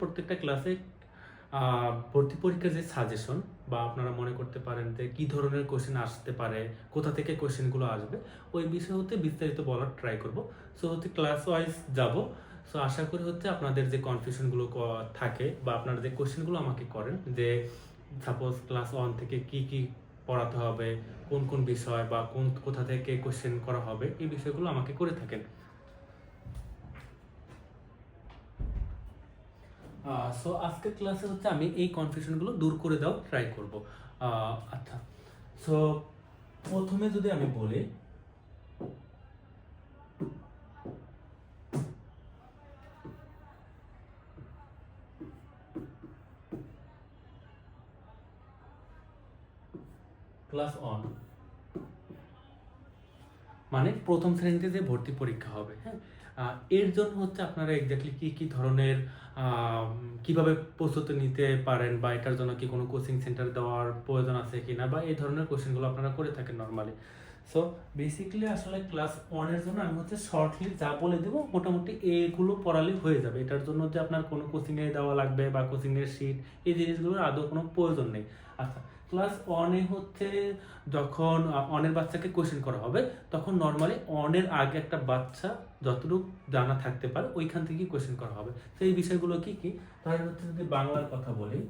প্রত্যেকটা ক্লাসে ভর্তি পরীক্ষার যে সাজেশন বা আপনারা মনে করতে পারেন যে কি ধরনের কোশ্চেন আসতে পারে, কোথা থেকে কোশ্চেনগুলো আসবে, ওই বিষয় হতে বিস্তারিত বলার ট্রাই করব। সো হচ্ছে ক্লাস ওয়াইজ যাব। সো আশা করি হচ্ছে আপনাদের যে কনফিউশনগুলো থাকে বা আপনারা যে কোশ্চেনগুলো আমাকে করেন যে সাপোজ ক্লাস ওয়ান থেকে কি কি পড়াতে হবে, কোন কোন বিষয় বা কোন, কোথা থেকে কোশ্চেন করা হবে, এই বিষয়গুলো আমাকে করে থাকেন। সো আজকের ক্লাসে হচ্ছে আমি এই কনফিউশনগুলো দূর করে দেওয়ার ট্রাই করব। আচ্ছা। সো প্রথমে যদি আমি বলি ক্লাস অন মানে প্রথম শ্রেণীতে যে ভর্তি পরীক্ষা হবে। হ্যাঁ। এর জন্য হচ্ছে আপনারা এক্স্যাক্টলি কি কি ধরনের কীভাবে প্রস্তুতি নিতে পারেন বা এটার জন্য কি কোনো কোচিং সেন্টার দেওয়ার প্রয়োজন আছে কিনা বা এই ধরনের কোশ্চেনগুলো আপনারা করে থাকেন নর্মালি সো বেসিক্যালি আসলে ক্লাস ওয়ানের জন্য আমি হচ্ছে শর্টলি যা বলে দেবো মোটামুটি এগুলো পড়ালে হয়ে যাবে। এটার জন্য যে আপনার কোনো কোচিংয়ে দেওয়া লাগবে বা কোচিংয়ের সিট এই জিনিসগুলোর আদৌ কোনো প্রয়োজন নেই। আচ্ছা ক্লাস ওয়ানে হচ্ছে যখন অনের বাচ্চাকে কোশ্চেন করা হবে, তখন নর্মালি অনের আগে একটা বাচ্চা যতটুকু জানা থাকতে পারে, ওইখান থেকে কোশ্চেন করা হবে। তো এই বিষয়গুলো কি কি? তাহলে হচ্ছে যদি বাংলার কথা বলি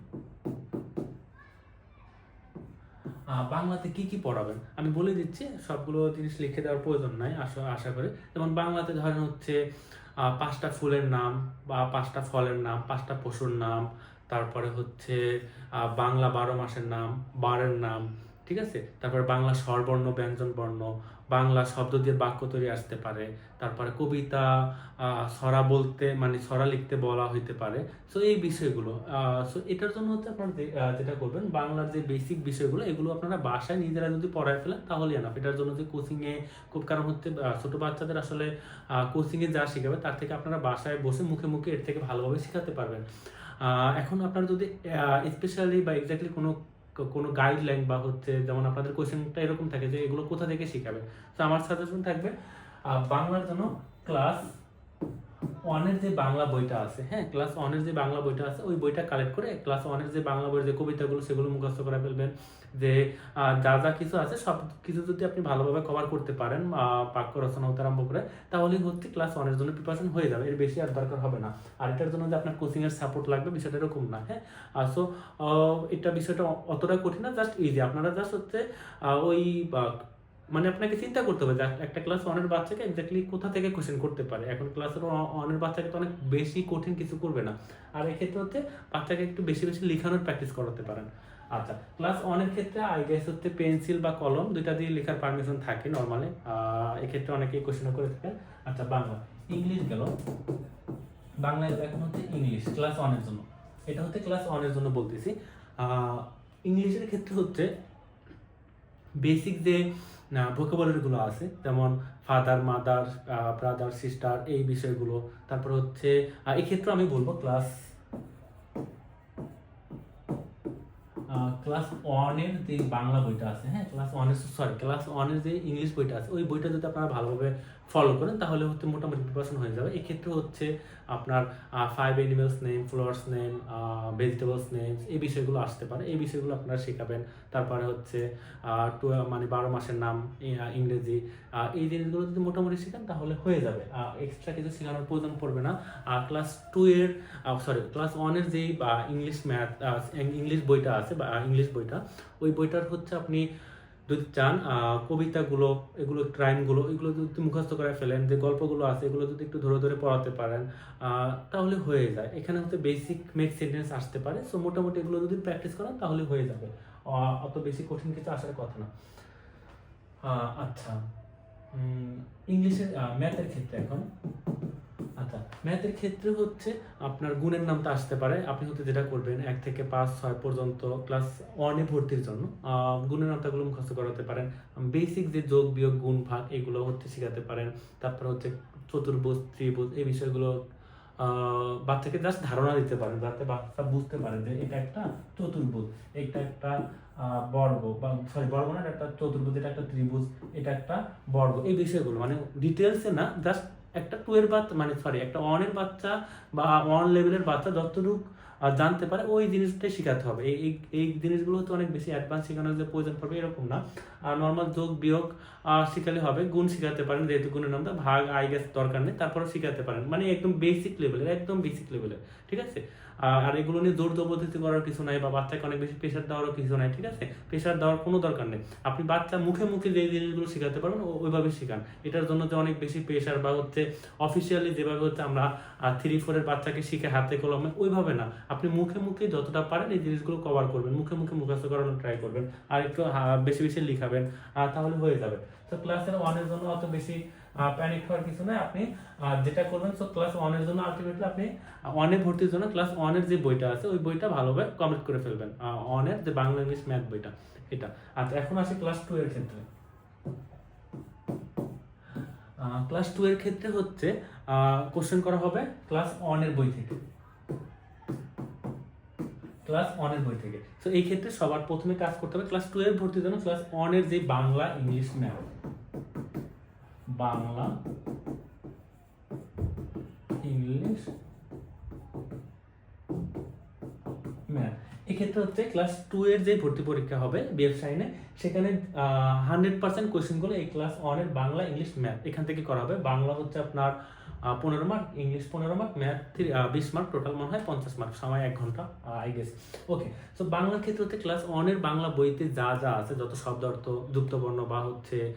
বাংলাতে কি কি পড়াবেন? আমি বলে দিচ্ছি, সবগুলো জিনিস লিখে দেওয়ার প্রয়োজন নাই, আশা আশা করি। যেমন বাংলাতে ধরেন হচ্ছে পাঁচটা ফুলের নাম বা পাঁচটা ফলের নাম, পাঁচটা পশুর নাম তারপরে হচ্ছে বাংলা বারো মাসের নাম, বারের নাম, ঠিক আছে? তারপরে বাংলা স্বরবর্ণ ব্যঞ্জন বর্ণ বাংলা শব্দ দিয়ে বাক্য তৈরি আসতে পারে। তারপরে কবিতা ছড়া বলতে মানে ছড়া লিখতে বলা হইতে পারে। সো এই বিষয়গুলো সো এটার জন্য হচ্ছে আপনারা যেটা করবেন, বাংলার যে বেসিক বিষয়গুলো, এগুলো আপনারা বাসায় নিজেরা যদি পড়ায় ফেলেন তাহলে এনাফ এটার জন্য যে কোচিংয়ে খুব কারণ হচ্ছে ছোট বাচ্চাদের আসলে কোচিংয়ে যা শেখাবে, তার থেকে আপনারা বাসায় বসে মুখে মুখে এর থেকে ভালোভাবে শেখাতে পারবেন। এখন আপনারা যদি স্পেশালি বা এক্স্যাক্টলি কোনো কোনো গাইডলাইন বা হচ্ছে যেমন আপনাদের কোয়েশ্চেনটা এরকম থাকে যে এগুলো কোথা থেকে শেখাবে তো আমার সাজেশন থাকবে বাংলার জন্য ক্লাস ওয়ানের যে বাংলা বইটা আছে হ্যাঁ ক্লাস ওয়ানের যে বাংলা বইটা আছে, ওই বইটা কালেক্ট করে ক্লাস ওয়ানের যে বাংলা বইয়ের যে কবিতাগুলো, সেগুলো মুখস্থ করে ফেলবেন। যে যা যা কিছু আছে, সব কিছু যদি আপনি ভালোভাবে কভার করতে পারেন বাক্য রচনা হতে আরম্ভ করে, তাহলেই হচ্ছে ক্লাস ওয়ানের জন্য প্রিপারেশন হয়ে যাবে। এর বেশি আর দরকার হবে না। আর এটার জন্য যে আপনার কোচিং এর সাপোর্ট লাগবে, বিষয়টা এরকম না হ্যাঁ? সো এটা বিষয়টা অতটা কঠিন না জাস্ট ইজি আপনারা জাস্ট হচ্ছে ওই মানে আপনাকে চিন্তা করতে হবে একটা ক্লাস ওয়ানের বাচ্চাকে এক্স্যাক্টলি কোথা থেকে কোশ্চেন করতে পারে? এখন ক্লাসের ওয়ানের বাচ্চাকে তো অনেক বেশি কঠিন কিছু করবে না। আর এক্ষেত্রে হচ্ছে বাচ্চাকে একটু বেশি বেশি লেখানোর প্র্যাকটিস করাতে পারেন। আচ্ছা ক্লাস ওয়ানের ক্ষেত্রে আই গেস হচ্ছে পেন্সিল বা কলম দুইটা দিয়ে লেখার পারমিশন থাকে নর্মালি এক্ষেত্রে অনেকেই কোশ্চেন করে থাকেন আচ্ছা বাংলা। ইংলিশ গেল। বাংলায় এখন হচ্ছে ইংলিশ ক্লাস ওয়ানের জন্য। এটা হচ্ছে ক্লাস ওয়ানের জন্য বলতেছি। ইংলিশের ক্ষেত্রে হচ্ছে বেসিক যে ভোকাবুলারিগুলো আছে, যেমন ফাদার মাদার ব্রাদার সিস্টার এই বিষয়গুলো। তারপর হচ্ছে এক্ষেত্রে আমি বলব ক্লাস ক্লাস ওয়ানের যে বাংলা বইটা আছে হ্যাঁ ক্লাস ওয়ানের সরি ক্লাস ওয়ানের যে ইংলিশ বইটা আছে, ওই বইটা যদি আপনারা ভালোভাবে ফলো করেন, তাহলে হচ্ছে মোটামুটি প্রিপারেশন হয়ে যাবে। এক্ষেত্রে হচ্ছে আপনার five animals name flowers name vegetables names এই বিষয়গুলো আসতে পারে। এই বিষয়গুলো আপনারা শেখাবেন। তারপরে হচ্ছে মানে বারো মাসের নাম ইংরেজি এই জিনিসগুলো যদি মোটামুটি শেখান, তাহলে হয়ে যাবে। এক্সট্রা কিছু শেখানোর প্রয়োজন পড়বে না। আর ক্লাস টু এর সরি ক্লাস ওয়ানের যেই বা ইংলিশ ম্যাথ ইংলিশ বইটা আছে ইংলিশ বইটা, ওই বইটার হচ্ছে আপনি যদি চান কবিতাগুলো, এগুলো ক্রাইমগুলো, এগুলো যদি মুখস্থ করে ফেলেন, যে গল্পগুলো আছে, এগুলো যদি একটু ধরে ধরে পড়াতে পারেন তাহলে হয়ে যায়। এখানে হচ্ছে বেসিক মেক সেন্টেন্স আসতে পারে সো মোটামুটি এগুলো যদি প্র্যাকটিস করেন, তাহলে হয়ে যাবে। অত বেশি কঠিন কিছু আসার কথা না। আচ্ছা। ইংলিশের ম্যাথের ক্ষেত্রে এখন। আচ্ছা ম্যাথের ক্ষেত্রে হচ্ছে আপনার গুণের নামটা আসতে পারে। আপনি হচ্ছে যেটা করবেন, এক থেকে পাঁচ, ছয় পর্যন্ত ক্লাস ওয়ানে ভর্তির জন্য গুণের নামটাগুলো মুখস্থ করাতে পারেন। বেসিক যে যোগ, বিয়োগ গুণ ভাগ এগুলো হচ্ছে শেখাতে পারেন। তারপর হচ্ছে চতুর্ভুজ, ত্রিভুজ, এই বিষয়গুলো বাচ্চাকে জাস্ট ধারণা দিতে পারেন যাতে বাচ্চা বুঝতে পারে যে এটা একটা চতুর্ভুজ, এটা একটা বর্গ বা সরি বর্গ না একটা চতুর্ভুজ, এটা একটা ত্রিভুজ, এটা একটা বর্গ, এই বিষয়গুলো মানে ডিটেলসে না জাস্ট একটা টু এর বাচ্চা মানে সরি একটা ওয়ানের বাচ্চা বা ওয়ান লেভেলের বাচ্চা যতটুকু জানতে পারে ওই জিনিসটাই শেখাতে হবে। এই, এই- জিনিসগুলো হচ্ছে অনেক বেশি অ্যাডভান্স শেখানোর যে প্রয়োজন পড়বে এরকম না। আর নর্মাল যোগ, বিয়োগ শিখালে হবে, গুণ শেখাতে পারেন, যেহেতু গুণের নামটা ভাগ আই গ্যাস দরকার নেই, তারপরে শেখাতে পারেন। মানে একদম বেসিক লেভেলের একদম বেসিক লেভেলের ঠিক আছে? আর এগুলো নিয়ে জোর জবরদস্তি করার কিছু নাই বা বাচ্চাকে অনেক বেশি প্রেশার দেওয়ারও কিছু নাই ঠিক আছে? প্রেশার দেওয়ার কোনো দরকার নেই। আপনি বাচ্চা মুখে মুখে যে জিনিসগুলো শেখাতে পারবেন ওইভাবে শেখান। এটার জন্য যে অনেক বেশি প্রেশার বা হচ্ছে অফিসিয়ালি যেভাবে হচ্ছে আমরা থ্রি ফোরের বাচ্চাকে শিখে হাতে কলমে ওইভাবে না। আপনি মুখে মুখে যতটা পারেন এই জিনিসগুলো কভার করবেন। মুখে মুখে মুখস্থ করানোর ট্রাই করবেন। আর একটু বেশি বেশি লিখাবেন আহ, তাহলে হয়ে যাবে। তো ক্লাসের ওয়ানের জন্য অত বেশি প্যানিক হওয়ার কিছু নয় আপনি যেটা করবেন তো ক্লাস ওয়ানের জন্য আলটিমেটলি আপনি ওয়ানে ভর্তির জন্য ক্লাস ওয়ানের যে বইটা আছে, ওই বইটা ভালোভাবে কমপ্লিট করে ফেলবেন। ওয়ানের যে বাংলা ইংলিশ ম্যাথ বইটা, এটা। আচ্ছা এখন আসি ক্লাস টু এর ক্ষেত্রে। ক্লাস টু এর ক্ষেত্রে হচ্ছে কোশ্চেন করা হবে ক্লাস ওয়ানের বই থেকে। ক্লাস ওয়ানের বই থেকে। তো এই ক্ষেত্রে সবার প্রথমে কাজ করতে হবে ক্লাস টু এর ভর্তির জন্য ক্লাস ওয়ানের যে Bangla English math Bangla, English, math. এক্ষেত্রে হচ্ছে ক্লাস টু এর যে ভর্তি পরীক্ষা হবে বিএফ সাইনে সেখানে হান্ড্রেড পার্সেন্ট কোয়েশ্চেনগুলো এই ক্লাস ওয়ানের বাংলা, ইংলিশ, ম্যাথ এখান থেকে করা হবে। বাংলা হচ্ছে আপনার পনেরো মার্ক ইংলিশ পনেরো মার্ক ম্যাথ বিশ মার্ক টোটাল মনে হয় পঞ্চাশ মার্ক সময় এক ঘণ্টা I guess okay so Bangla ক্ষেত্রতে class ওয়ানের বাংলা বইতে যা যা আছে, যত শব্দ অর্থ যুক্ত বর্ণ বা হচ্ছে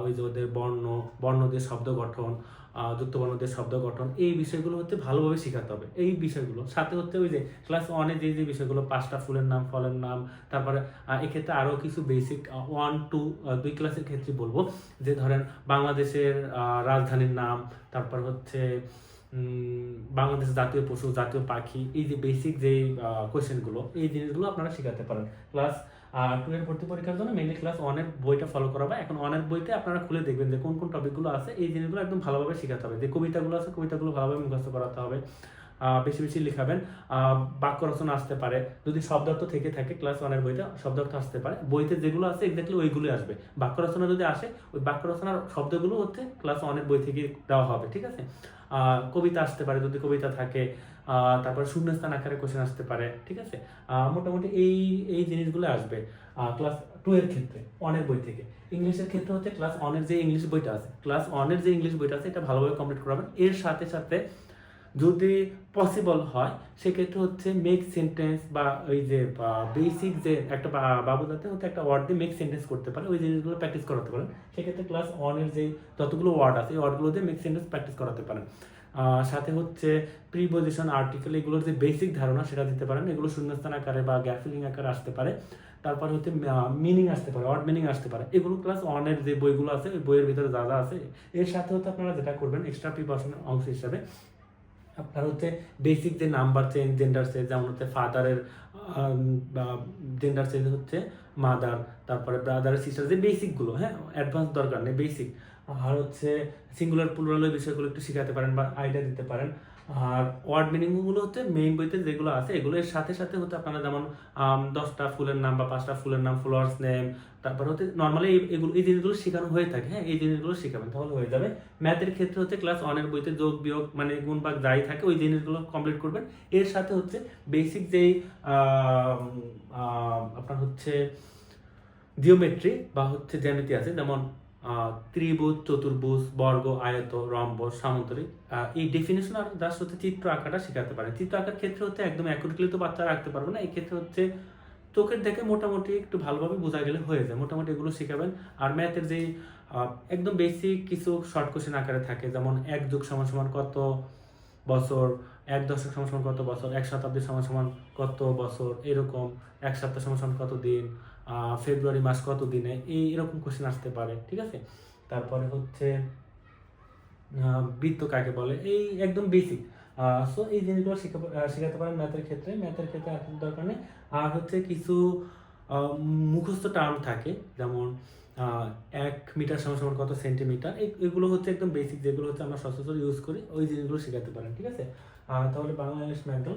ওই যে ওদের বর্ণ বর্ণ দিয়ে শব্দ গঠন আহ, যুক্ত বর্ণ দিয়ে শব্দ গঠন এই বিষয়গুলো হচ্ছে ভালোভাবে শেখাতে হবে। এই বিষয়গুলো। সাথে হচ্ছে ওই যে ক্লাস ওয়ানে যে যে বিষয়গুলো পাঁচটা ফুলের নাম ফলের নাম তারপরে এক্ষেত্রে আরও কিছু বেসিক ওয়ান টু দুই ক্লাসের ক্ষেত্রে বলব। যে ধরেন বাংলাদেশের রাজধানীর নাম তারপর হচ্ছে বাংলাদেশ জাতীয় পশু জাতীয় পাখি এই যে বেসিক যে কোয়েশ্চেনগুলো এই জিনিসগুলো আপনারা শেখাতে পারেন। ক্লাস টু এর ভর্তি পরীক্ষার জন্য মেনলি ক্লাস ওয়ানের বইটা ফলো করাবে এখন ওয়ানের বইতে আপনারা খুলে দেখবেন যে কোন কোন টপিকগুলো আছে, এই জিনিসগুলো একদম ভালোভাবে শেখাতে হবে। যে কবিতাগুলো আছে, কবিতাগুলো ভালোভাবে মুখস্থ করাতে হবে বেশি বেশি লিখাবেন। বাক্য রচনা আসতে পারে, যদি শব্দার্থ থেকে থাকে ক্লাস ওয়ানের বইতে, শব্দার্থ আসতে পারে। বইতে যেগুলো আছে এক্স্যাক্টলি ওইগুলোই আসবে। বাক্য রচনা যদি আসে, ওই বাক্য রচনার শব্দগুলো হচ্ছে ক্লাস ওয়ানের বই থেকে দেওয়া হবে, ঠিক আছে? কবিতা আসতে পারে যদি কবিতা থাকে। তারপর শূন্যস্থান আকারে কোশ্চেন আসতে পারে, ঠিক আছে? মোটামুটি এই এই জিনিসগুলো আসবে ক্লাস টু এর ক্ষেত্রে ওয়ানের বই থেকে। ইংলিশের ক্ষেত্রে হচ্ছে ক্লাস ওয়ানের যে ইংলিশ বইটা আছে ক্লাস ওয়ানের যে ইংলিশ বইটা আছে, এটা ভালোভাবে কমপ্লিট করাবেন এর সাথে সাথে যদি পসিবল হয়, সেক্ষেত্রে হচ্ছে মেক সেন্টেন্স বা ওই যে বেসিক যে একটা বা- বাবু যাতে হচ্ছে একটা ওয়ার্ড দিয়ে মেক সেন্টেন্স করতে পারে, ওই জিনিসগুলো প্র্যাকটিস করাতে পারেন। সেক্ষেত্রে ক্লাস ওয়ানের যে যতগুলো ওয়ার্ড আছে ওয়ার্ডগুলো দিয়ে মেক সেন্টেন্স প্র্যাকটিস করাতে পারেন। সাথে হচ্ছে প্রিপোজিশন আর্টিকেল এগুলোর যে বেসিক ধারণা সেটা দিতে পারেন। এগুলো শূন্যস্থান আকারে বা গ্যাপ ফিলিং আকারে আসতে পারে। তারপর হচ্ছে মিনিং আসতে পারে ওয়ার্ড মিনিং আসতে পারে। এগুলো ক্লাস ওয়ানের যে বইগুলো আছে, ওই বইয়ের ভিতরে যা যা আছে, এর সাথে হচ্ছে আপনারা যেটা করবেন এক্সট্রা প্রিপারেশনের অংশ হিসাবে, আপনার হচ্ছে বেসিক যে নাম্বার চেঞ্জ জেন্ডার চেঞ্জ যেমন হচ্ছে ফাদারের জেন্ডার চেঞ্জ হচ্ছে মাদার তারপরে ব্রাদার সিস্টার যে বেসিকগুলো হ্যাঁ অ্যাডভান্স দরকার নেই বেসিক আর হচ্ছে সিঙ্গুলার প্লুরালের বিষয়গুলো একটু শেখাতে পারেন বা আইডিয়া দিতে পারেন। আর ওয়ার্ড মিনিংগুলো হচ্ছে মেইন বইতে যেগুলো আছে, এগুলো এর সাথে সাথে হচ্ছে আপনারা যেমন দশটা ফুলের নাম বা পাঁচটা ফুলের নাম ফ্লাওয়ার্স নেম তারপর হচ্ছে নর্মালি এগুলো, এই জিনিসগুলো শেখানো হয়ে থাকে হ্যাঁ এই জিনিসগুলো শেখাবেন, তাহলে হয়ে যাবে। ম্যাথের ক্ষেত্রে হচ্ছে ক্লাস ওয়ানের বইতে যোগ, বিয়োগ মানে গুণ ভাগ যাই থাকে, ওই জিনিসগুলো কমপ্লিট করবেন। এর সাথে হচ্ছে বেসিক যেই আপনার হচ্ছে জিওমেট্রি বা হচ্ছে জ্যামিতি আছে, যেমন ত্রিভুজ, চতুর্ভুজ, বর্গ, আয়ত রম্বস সামন্তরিক। এই ডেফিনেশন আর জাস্ট হচ্ছে চিত্র আঁকাটা শেখাতে পারে। চিত্র আঁকার ক্ষেত্রে হচ্ছে একদম অ্যাকুরেটলি তো বাচ্চারা আঁকতে পারবে না। এই ক্ষেত্রে হচ্ছে চোখের দেখে মোটামুটি একটু ভালোভাবে বোঝা গেলে হয়ে যায়। মোটামুটি এগুলো শেখাবেন। আর ম্যাথের যে একদম বেসিক কিছু শর্ট কোশ্চেন আকারে থাকে, যেমন এক যুগ সমান সমান কত বছর, এক দশক সমান সমান কত বছর, এক শতাব্দী সমান সমান কত বছর, এরকম, এক সপ্তাহ সমান সমান কত দিন ফেব্রুয়ারি মাস কত দিনে, এই এরকম কোশ্চেন আসতে পারে, ঠিক আছে? তারপরে হচ্ছে বৃত্ত কাকে বলে? এই একদম বেসিক সো এই জিনিসগুলো শেখা- শেখাতে পারেন ম্যাথের ক্ষেত্রে। ম্যাথের ক্ষেত্রে কিছু দরকার নেই। আর হচ্ছে কিছু মুখস্থ টার্ম থাকে, যেমন এক মিটার সমান সমান কত সেন্টিমিটার এগুলো হচ্ছে একদম বেসিক যেগুলো হচ্ছে আমরা সচরাচর ইউজ করি, ওই জিনিসগুলো শেখাতে পারেন, ঠিক আছে? তাহলে বাংলা ইংলিশ ম্যাথ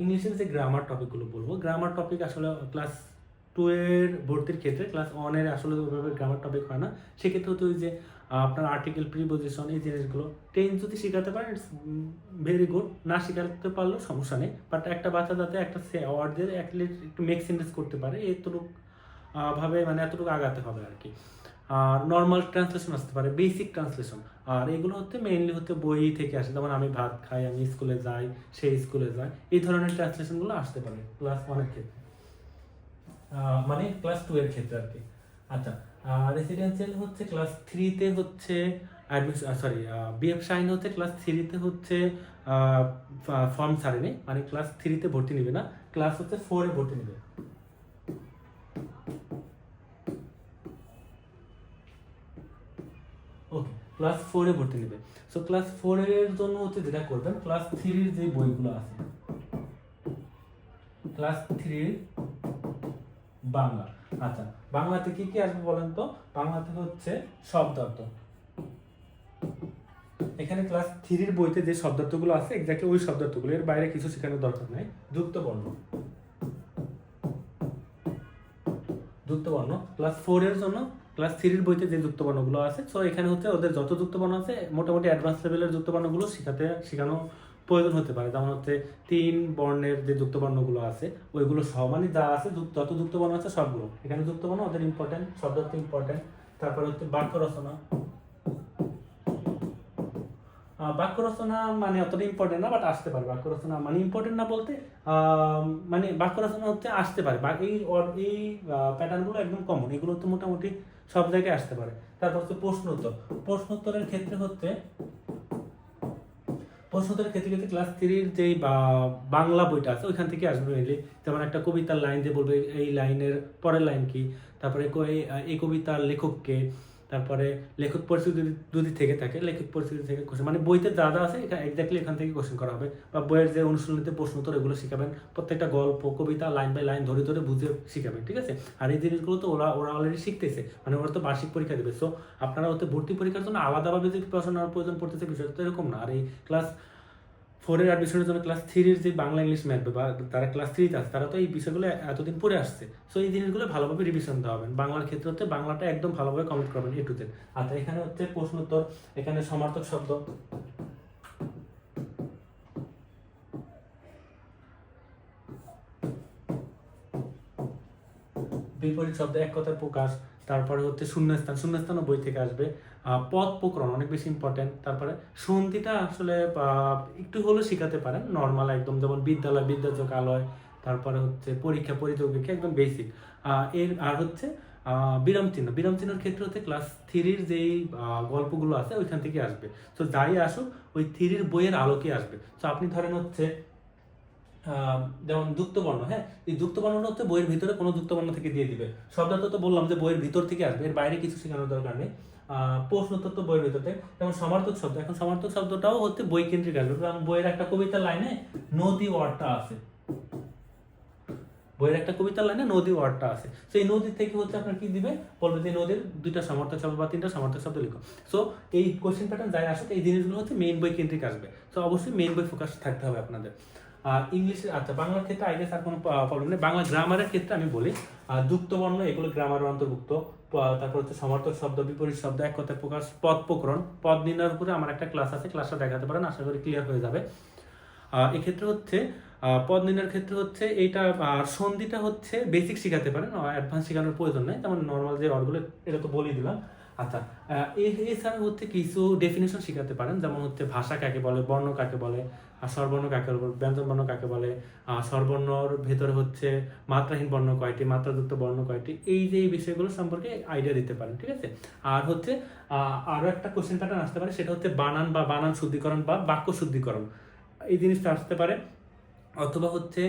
ইংলিশের যে গ্রামার টপিকগুলো বলব গ্রামার টপিক আসলে ক্লাস টু এর ভর্তির ক্ষেত্রে ক্লাস ওয়ানের আসলে ওইভাবে গ্রামার টপিক হয় না। সেক্ষেত্রে হতো ওই যে আপনার আর্টিকেল প্রিপোজিশন এই জিনিসগুলো টেন যদি শেখাতে পারেন ভেরি গুড না শেখাতে পারলেও সমস্যা নেই। বাট একটা বাচ্চা যাতে একটা ওয়ার্ড দিয়ে অ্যাটলিস্ট একটু মেক সেন্টেন্স করতে পারে, এতটুকু ভাবে মানে এতটুকু আগাতে হবে আর কি। আর নর্মাল ট্রান্সলেশন আসতে পারে বেসিক ট্রান্সলেশন আর এগুলো হচ্ছে মেইনলি হচ্ছে বই থেকে আসে। যেমন আমি ভাত খাই, আমি স্কুলে যাই, সেই স্কুলে যাই। এই ধরনের ট্রান্সলেশনগুলো আসতে পারে ক্লাস ওয়ানের ক্ষেত্রে। মানে ক্লাস টু এর ক্ষেত্রে আর কি। আচ্ছা রেসিডেন্সিয়াল হচ্ছে ক্লাস থ্রিতে হচ্ছে সরি বিএফ শাইন হচ্ছে ক্লাস থ্রিতে হচ্ছে ফর্ম ছাড়েনি মানে ক্লাস থ্রিতে ভর্তি নেবে না ক্লাস হচ্ছে ফোরে ভর্তি নেবে। ওকে ক্লাস ফোরে ভর্তি নেবে। সো ক্লাস ফোরের জন্য হচ্ছে যেটা করবেন ক্লাস থ্রির যে বইগুলো আছে ক্লাস থ্রির বাংলা। আচ্ছা বাংলাতে কি কি আসবে বলেন তো? বাংলাতে হচ্ছে শব্দার্থ। এখানে ক্লাস থ্রির বইতে যে শব্দার্থগুলো আছে এক্স্যাক্টলি ওই শব্দার্থগুলো, এর বাইরে কিছু শেখানোর দরকার নাই। যুক্ত বর্ণ যুক্ত বর্ণ ক্লাস ফোর এর জন্য ক্লাস থ্রির বইতে যে যুক্ত বর্ণগুলো আছে সো এখানে হচ্ছে ওদের যত যুক্ত বর্ণ আছে, মোটামুটি অ্যাডভান্স লেভেলের যুক্ত বর্ণগুলো শেখাতে, শেখানো প্রয়োজন হতে পারে। যেমন হচ্ছে তিন বর্ণের যে যুক্ত বর্ণগুলো আছে, ওইগুলো সব মানে যা আছে যত যুক্ত বর্ণ আছে সবগুলো। এখানে যুক্ত বর্ণ, ওদের ইম্পর্টেন্ট শব্দার্থ ইম্পর্টেন্ট তারপরে হচ্ছে বাক্য রচনা। বাক্য রচনা মানে অতটা ইম্পর্টেন্ট না বাট আসতে পারে। বাক্য রচনা মানে ইম্পর্টেন্ট না বলতে মানে বাক্য রচনা হচ্ছে আসতে পারে। এই এই প্যাটার্নগুলো একদম কমন এগুলো তো মোটামুটি সব জায়গায় আসতে পারে। তারপর হচ্ছে প্রশ্নোত্তর। প্রশ্নোত্তরের ক্ষেত্রে হচ্ছে প্রশ্নোত্তরের ক্ষেত্রে ক্লাস থ্রির যেই বাংলা বইটা আছে, ওইখান থেকে আসবে মেনলি যেমন একটা কবিতার লাইন দিয়ে বলবে, এই লাইনের পরের লাইন কি? তারপরে এই কবিতার লেখককে। তারপরে লেখক পরিস্থিতি যদি- থেকে থাকে, লেখক পরিস্থিতি থেকে কোশ্চেন মানে বইতে যা যা আছে এক্স্যাক্টলি এখান থেকে কোশ্চেন করা হবে। বা বইয়ের যে অনুশীলনীতে প্রশ্ন উত্তর, এগুলো শিখাবেন। প্রত্যেকটা গল্প, কবিতা লাইন বাই লাইন ধরে ধরে বুঝে শিখাবেন, ঠিক আছে? আর এই জিনিসগুলো তো ওরা ওরা অলরেডি শিখতেছে। মানে ওরা তো বার্ষিক পরীক্ষা দেবে। সো আপনারা ওতে ভর্তি পরীক্ষার জন্য আলাদাভাবে যদি পড়াশোনার প্রয়োজন পড়তেছে, বিষয়টা তো এরকম না। আর এই ক্লাস ফোরের অ্যাডমিশনের জন্য ক্লাস থ্রির যে বাংলা ইংলিশ ম্যাথ বা তারা ক্লাস থ্রিতে আছে, তারা তো এই বিষয়গুলো এতদিন পরে আসছে। সো এই জিনিসগুলো ভালোভাবে রিভিশন দেওয়া হবে। বাংলার ক্ষেত্রে হচ্ছে বাংলাটা একদম ভালোভাবে কমপ্লিট করবেন এ টু আচ্ছা এখানে হচ্ছে প্রশ্নোত্তর এখানে সমার্থক শব্দ। বিপরীত শব্দ, এক কথায় প্রকাশ, তারপরে হচ্ছে শূন্যস্থান। শূন্যস্থানও বই থেকে আসবে। পদ প্রকরণ অনেক বেশি ইম্পর্টেন্ট তারপরে সন্ধিটা আসলে একটু হলেও শেখাতে পারেন। নর্মাল একদম যেমন বিদ্যালয় বিদ্যাযোগালয় তারপরে হচ্ছে পরীক্ষা পরিযোগিকা একদম বেসিক এর, আর হচ্ছে বিরাম চিহ্ন। বিরাম চিহ্নের ক্ষেত্রে হচ্ছে ক্লাস থ্রির যেই গল্পগুলো আছে, ওইখান থেকে আসবে। তো যাই আসুক, ওই থ্রির বইয়ের আলোকে আসবে। তো আপনি ধরেন হচ্ছে যেমন যুক্তবর্ণ হ্যাঁ? এই যুক্তবর্ণটা হচ্ছে বইয়ের ভিতরে কোনো যুক্তবর্ণ থেকে দিয়ে দিবে। শব্দার্থ তো বললাম যে বইয়ের ভিতর থেকে আসবে। এর বাইরে কিছু শেখানোর দরকার নেই। তো বইয়ের ভিতরে যেমন সমার্থক শব্দ, এখন সমার্থক শব্দটাও হচ্ছে বই কেন্দ্রিক আসবে কারণ বইয়ের একটা কবিতার লাইনে নদী ওয়ার্ডটা আছে। বইয়ের একটা কবিতার লাইনে নদী ওয়ার্ডটা আছে। সেই নদী থেকে হচ্ছে আপনার কি দিবে? বলবে যে নদীর দুইটা সমর্থক শব্দ বা তিনটা সমর্থক শব্দ লিখো। সো এই কোশ্চেন প্যাটার্ন যাই আসুক, এই জিনিসগুলো হচ্ছে মেইন বই কেন্দ্রিক আসবে। তো অবশ্যই মেইন বই ফোকাস থাকতে হবে আপনাদের। আর ইংলিশের আচ্ছা বাংলার ক্ষেত্রে আই আর কোনো প্রবলেম নেই। বাংলা গ্রামারের ক্ষেত্রে আমি বলি যুক্তবর্ণ এগুলো গ্রামারের অন্তর্ভুক্ত। তারপর হচ্ছে সমর্থক শব্দ, বিপরীত শব্দ, এক কথায় প্রকাশ, পদ প্রকরণ। পদ নির্ণয়ের উপরে আমার একটা ক্লাস আছে ক্লাসটা দেখাতে পারেন, আশা করি ক্লিয়ার হয়ে যাবে। এক্ষেত্রে হচ্ছে পদ নির্ণয়ের ক্ষেত্রে হচ্ছে এইটা সন্ধিটা হচ্ছে বেসিক শেখাতে পারেন অ্যাডভান্স শেখানোর প্রয়োজন নেই। যেমন নর্মাল যে অর্ডগুলো এটা তো বলেই দিলাম। আচ্ছা এছাড়া হচ্ছে কিছু ডেফিনেশন শেখাতে পারেন। যেমন হচ্ছে ভাষা কাকে বলে, বর্ণ কাকে বলে আর স্বরবর্ণ কাকে ব্যঞ্জন বর্ণ কাকে বলে স্বরবর্ণর ভেতরে হচ্ছে মাত্রাহীন বর্ণ কয়টি, মাত্রাযুক্ত বর্ণ কয়টি, এই যে এই বিষয়গুলো সম্পর্কে আইডিয়া দিতে পারেন, ঠিক আছে? আর হচ্ছে আরও একটা কোশ্চেন প্যাটার্ন আসতে পারে, সেটা হচ্ছে বানান বা বানান শুদ্ধিকরণ বা বাক্য শুদ্ধিকরণ। এই জিনিসটা আসতে পারে অথবা হচ্ছে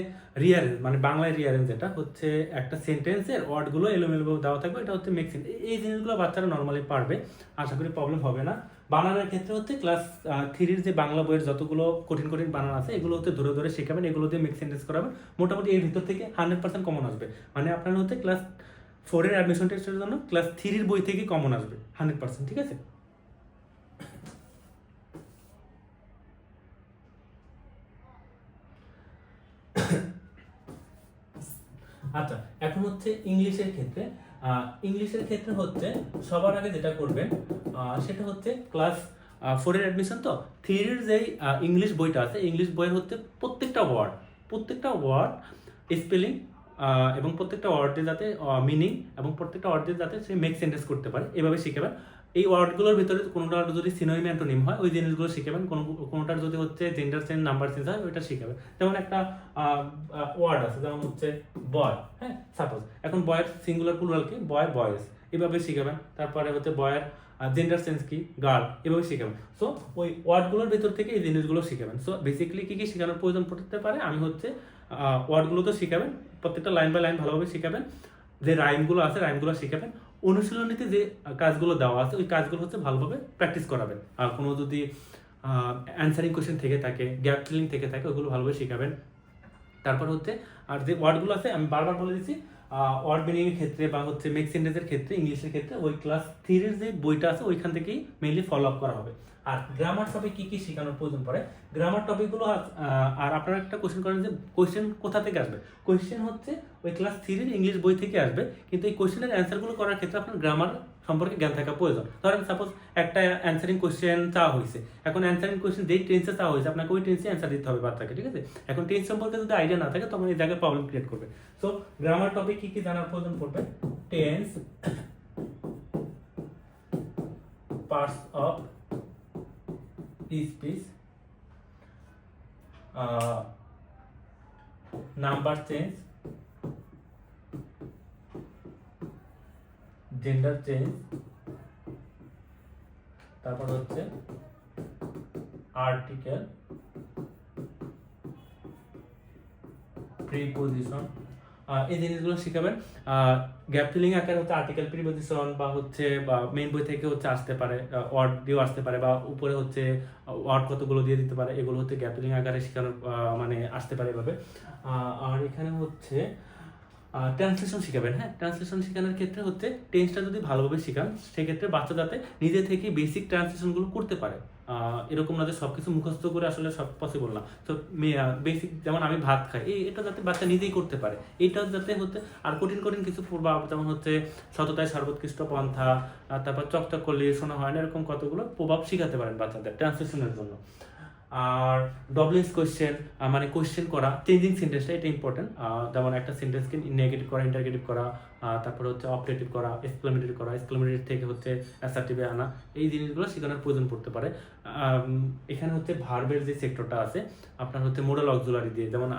রিয়ারেঞ্জ মানে বাংলায় রিয়ারেঞ্জ যেটা, হচ্ছে একটা সেন্টেন্সের ওয়ার্ডগুলো এলোমেলো দেওয়া থাকবে, এটা হচ্ছে মিক্সিং এই জিনিসগুলো বাচ্চারা নর্মালি পারবে, আশা করি প্রবলেম হবে না। বানানোর ক্ষেত্রে হচ্ছে ক্লাস থ্রির যে বাংলা বইয়ের যতগুলো কঠিন কঠিন বানান আছে, এগুলো হচ্ছে ধরে ধরে শেখাবেন, এগুলো দিয়ে মিক্স সেন্টেন্স করাবেন। মোটামুটি এর ভিতর থেকে হান্ড্রেড পার্সেন্ট কমন আসবে। মানে আপনার হচ্ছে ক্লাস ফোরের অ্যাডমিশন টেস্টের জন্য ক্লাস থ্রির বই থেকে কমন আসবে হান্ড্রেড পার্সেন্ট ঠিক আছে? আচ্ছা এখন হচ্ছে ইংলিশের ক্ষেত্রে ইংলিশের ক্ষেত্রে হচ্ছে সবার আগে যেটা করবেন সেটা হচ্ছে ক্লাস ফোরের অ্যাডমিশন তো? থ্রির যেই ইংলিশ বইটা আছে, ইংলিশ বইয়ের হচ্ছে প্রত্যেকটা ওয়ার্ড প্রত্যেকটা ওয়ার্ড স্পেলিং এবং প্রত্যেকটা ওয়ার্ডে যাতে মিনিং এবং প্রত্যেকটা ওয়ার্ডে যাতে সে মেক সেন্টেন্স করতে পারে, এভাবে শিখাবেন। এই ওয়ার্ডগুলোর ভিতরে কোনোটা যদি সিনোনিম অ্যান্টোনিম হয়, ওই জিনিসগুলো শিখাবেন। কোনো, কোনোটার যদি হচ্ছে জেন্ডার চেঞ্জ নাম্বার চেঞ্জ হয়, ওইটা শিখাবেন। যেমন একটা ওয়ার্ড আছে, যেমন হচ্ছে বয় হ্যাঁ? সাপোজ এখন বয়ের সিঙ্গুলার প্লুরাল কি? বয় বয়েস এভাবে শিখাবেন। তারপরে হচ্ছে বয়ের জেন্ডার চেঞ্জ কি? গার্ল এভাবে শিখাবেন। সো ওই ওয়ার্ডগুলোর ভিতর থেকে এই জিনিসগুলো শিখাবেন। সো বেসিক্যালি কী কী শেখানোর প্রয়োজন পড়তে পারে? আমি হচ্ছে ওয়ার্ডগুলো তো শিখাবেন। প্রত্যেকটা লাইন বাই লাইন ভালোভাবে শিখাবেন। যে রাইমগুলো আছে রাইমগুলো শিখাবেন। অনুশীলনীতে যে কাজগুলো দেওয়া আছে, ওই কাজগুলো হচ্ছে ভালোভাবে প্র্যাকটিস করাবেন। আর কোনো যদি অ্যান্সারিং কোয়েশ্চেন থেকে থাকে গ্যাপ ফিলিং থেকে থাকে, ওগুলো ভালোভাবে শেখাবেন। তারপর হচ্ছে, আর যে ওয়ার্ডগুলো আছে, আমি বারবার বলে দিচ্ছি ওয়ার্ড মিনিংয়ের ক্ষেত্রে বা হচ্ছে মেক্সিন্ডেজের ক্ষেত্রে, ইংলিশের ক্ষেত্রে ওই ক্লাস থ্রির যে বইটা আছে, ওইখান থেকেই মেইনলি ফলো আপ করা হবে। আর গ্রামার টপিক কি কি শেখানোর প্রয়োজন পড়ে? গ্রামার টপিকগুলো আর আপনারা একটা কোয়েশ্চেন করেন যে কোশ্চেন কোথা থেকে আসবে? কোশ্চেন হচ্ছে ওই ক্লাস থ্রির ইংলিশ বই থেকে আসবে, কিন্তু এই কোশ্চেনের অ্যান্সারগুলো করার ক্ষেত্রে আপনার গ্রামার সম্পর্কে জ্ঞান থাকা প্রয়োজন। ধরেন সাপোজ একটা অ্যান্সারিং কোশ্চেন চাওয়া হয়েছে। এখন অ্যান্সারিং কোয়েশ্চেন যেই টেন্সে চাওয়া হয়েছে, আপনাকে ওই টেন্সে অ্যান্সার দিতে হবে বাচ্চাকে, ঠিক আছে? এখন টেন্স সম্পর্কে যদি আইডিয়া না থাকে, তখন এই জায়গায় প্রবলেম ক্রিয়েট করবে। সো গ্রামার টপিক কী কী জানার প্রয়োজন পড়বে? Tense parts of speech number change gender change তারপর হচ্ছে আর্টিকেল প্রিপোজিশন এই জিনিসগুলো শিখাবেন। গ্যাপ ফিলিং আকারে হচ্ছে আর্টিকেল প্রিপোজিশন বা হচ্ছে, বা মেইন বই থেকে হচ্ছে আসতে পারে ওয়ার্ড দিয়েও আসতে পারে, বা উপরে হচ্ছে ওয়ার্ড কতগুলো দিয়ে দিতে পারে, এগুলো হচ্ছে গ্যাপ ফিলিং আকারে শেখানোর মানে আসতে পারে এভাবে। আর এখানে হচ্ছে ট্রান্সলেশন শিখাবেন হ্যাঁ? ট্রান্সলেশন শেখানোর ক্ষেত্রে হচ্ছে টেন্সটা যদি ভালোভাবে শেখান, সেক্ষেত্রে বাচ্চা যাতে নিজে থেকে বেসিক ট্রান্সলেশনগুলো করতে পারে। এরকম না যে সব কিছু মুখস্থ করে আসলে সব পসিবল না। তো বেসিক যেমন আমি ভাত খাই, এই এটা যাতে বাচ্চা নিজেই করতে পারে। এইটা যাতে হচ্ছে আর কঠিন কঠিন কিছু প্রভাব, যেমন হচ্ছে সততায় সর্বোৎকৃষ্ট পন্থা তারপর চকচক করলে শোনা হয় না, এরকম কতগুলো প্রভাব শিখাতে পারেন বাচ্চাদের ট্রান্সলেশনের জন্য। আর ডবলিংস কোয়েশ্চেন মানে কোয়েশ্চেন করা চেঞ্জিং সেন্টেন্সটা এটা ইম্পর্টেন্ট যেমন একটা সেন্টেন্সকে নেগেটিভ করা ইন্টারগেটিভ করা তারপরে হচ্ছে অপারেটিভ করা এক্সক্লামেটরি করা এক্সক্লামেটরি থেকে হচ্ছে অ্যাসার্টিভে আনা, এই জিনিসগুলো শেখানোর প্রয়োজন পড়তে পারে। এখানে হচ্ছে ভার্বের যে সেক্টরটা আছে, আপনার হচ্ছে মোডাল অক্সুলারি দিয়ে, যেমন